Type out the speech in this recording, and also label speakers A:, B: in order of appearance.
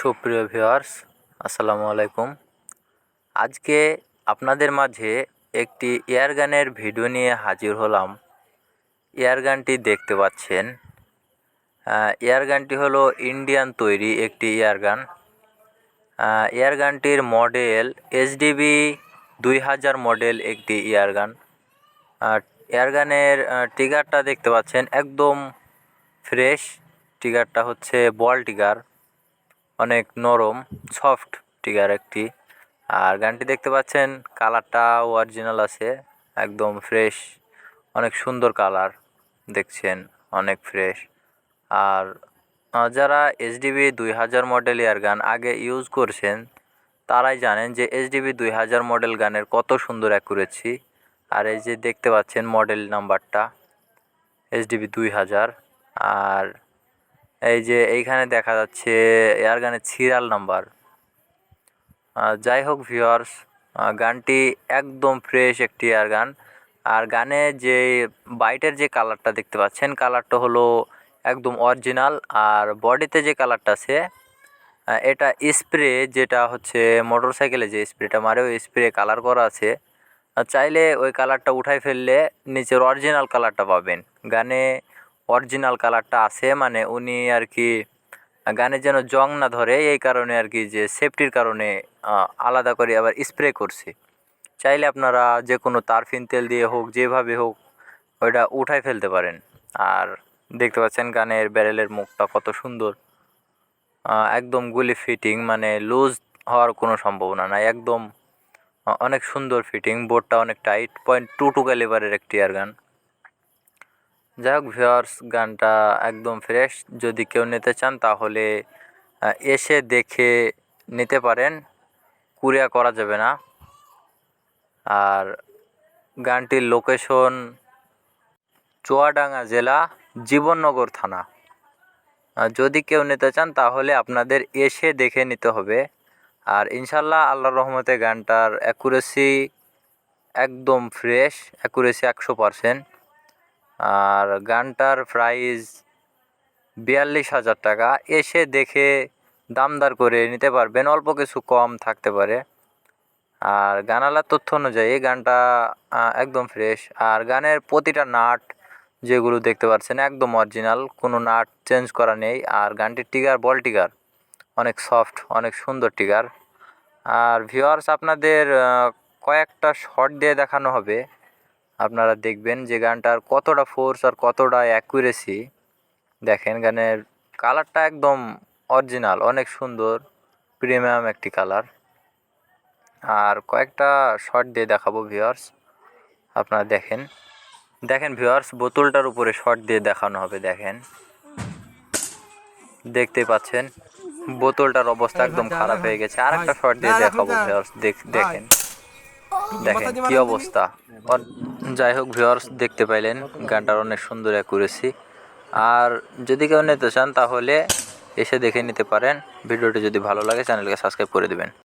A: সুপ্রিয় ভিউয়ার্স আসসালামু আলাইকুম। আজকে আপনাদের মাঝে একটি এয়ার গানের ভিডিও নিয়ে হাজির হলাম। এয়ার গানটি দেখতে পাচ্ছেন। আহ, এয়ার গানটি হলো ইন্ডিয়ান তৈরি একটি এয়ার গান। এয়ার গানটির মডেল এইচডিবি দুই হাজার মডেল একটি এয়ার গান। আর এয়ার গানের টিগারটা দেখতে পাচ্ছেন একদম ফ্রেশ টিগারটা হচ্ছে বল টিগার নরম সফট টিগার একটি। আর গানটি দেখতে পাচ্ছেন, কালারটা অরিজিনাল আছে, একদম ফ্রেশ অনেক সুন্দর কালার দেখছেন, অনেক ফ্রেশ আর যারা এইচডিবি দুই হাজার মডেল ইয়ার গান আগে ইউজ করছেন, তারাই জানেন যে এইচডিবি দুই হাজার মডেল গানের কত সুন্দর অ্যাকুরেসি আর এই যে দেখতে পাচ্ছেন মডেল নাম্বারটা এইচডিবি দুই হাজার। আর এই যে এইখানে দেখা যাচ্ছে এয়ার গানের সিরিয়াল নাম্বার। যাই হোক ভিউয়ার্স গানটি একদম ফ্রেশ একটি এয়ার গান। আর গানে যে বাইটের যে কালারটা দেখতে পাচ্ছেন, কালারটা হলো একদম অরিজিনাল। আর বডিতে যে কালারটা আছে এটা স্প্রে যেটা হচ্ছে মোটর সাইকেলে যে স্প্রেটা মারে, ওই স্প্রে কালার করা আছে। চাইলে ওই কালারটা উঠাই ফেললে নিচের অরিজিনাল কালারটা পাবেন। গানে অরিজিনাল কালারটা আছে মানে উনি আর কি গানে যেন জং না ধরে, এই কারণে আর কি যে সেফটির কারণে আলাদা করে আবার স্প্রে করছে। চাইলে আপনারা যে কোনো তারফিন তেল দিয়ে হোক, যেভাবে হোক, ওইটা উঠাই ফেলতে পারেন। আর দেখতে পাচ্ছেন গানের ব্যারেলের মুখটা কত সুন্দর। একদম গুলি ফিটিং মানে লুজ হওয়ার কোনো সম্ভাবনা নাই। একদম অনেক সুন্দর ফিটিং বোর্ডটা অনেক টাইট পয়েন্ট টু টু ক্যালিবারের একটি এয়ার গান যাই হোক ভিওয়ার্স গানটা একদম ফ্রেশ যদি কেউ নিতে চান, তাহলে এসে দেখে নিতে পারেন। কুরিয়া করা যাবে না। আর গানটির লোকেশন চুয়াডাঙ্গা জেলা, জীবননগর থানা। যদি কেউ নিতে চান, তাহলে আপনাদের এসে দেখে নিতে হবে। আর ইনশাল্লাহ আল্লাহর রহমতে গানটার অ্যাকুরেসি একদম ফ্রেশ অ্যাকুরেসি একশো পারসেন্ট আর গানটার প্রাইস বিয়াল্লিশ হাজার টাকা। এসে দেখে দামদার করে নিতে পারবেন, অল্প কিছু কম থাকতে পারে। আর গানালার তথ্য অনুযায়ী গানটা একদম ফ্রেশ আর গানের প্রতিটা নাট যেগুলো দেখতে পাচ্ছেন, একদম অরিজিনাল কোনো নাট চেঞ্জ করা নেই। আর গানটির টিগার বল টিগার অনেক সফট অনেক সুন্দর টিগার আর ভিউয়ার্স আপনাদের কয়েকটা শর্ট দিয়ে দেখানো হবে। আপনারা দেখবেন যে গানটার কতটা ফোর্স আর কতটা অ্যাকুরেসি দেখেন গানের কালারটা একদম অরিজিনাল অনেক সুন্দর প্রিমিয়াম একটি কালার আর কয়েকটা শর্ট দিয়ে দেখাবো ভিউয়ার্স আপনারা দেখেন। দেখেন ভিউয়ার্স বোতলটার উপরে শর্ট দিয়ে দেখানো হবে দেখেন। দেখতে পাচ্ছেন বোতলটার অবস্থা একদম খারাপ হয়ে গেছে। আর একটা শর্ট দিয়ে দেখাবো ভিউয়ার্স দেখেন। দেখেন কি অবস্থা। যাই হোক ভিউয়ার্স দেখতে পাইলেন গানটার অনেক সুন্দর অ্যাকুরেসি আর যদি কেউ নিতে চান তাহলে এসে দেখে নিতে পারেন। ভিডিওটি যদি ভালো লাগে চ্যানেলকে সাবস্ক্রাইব করে দেবেন।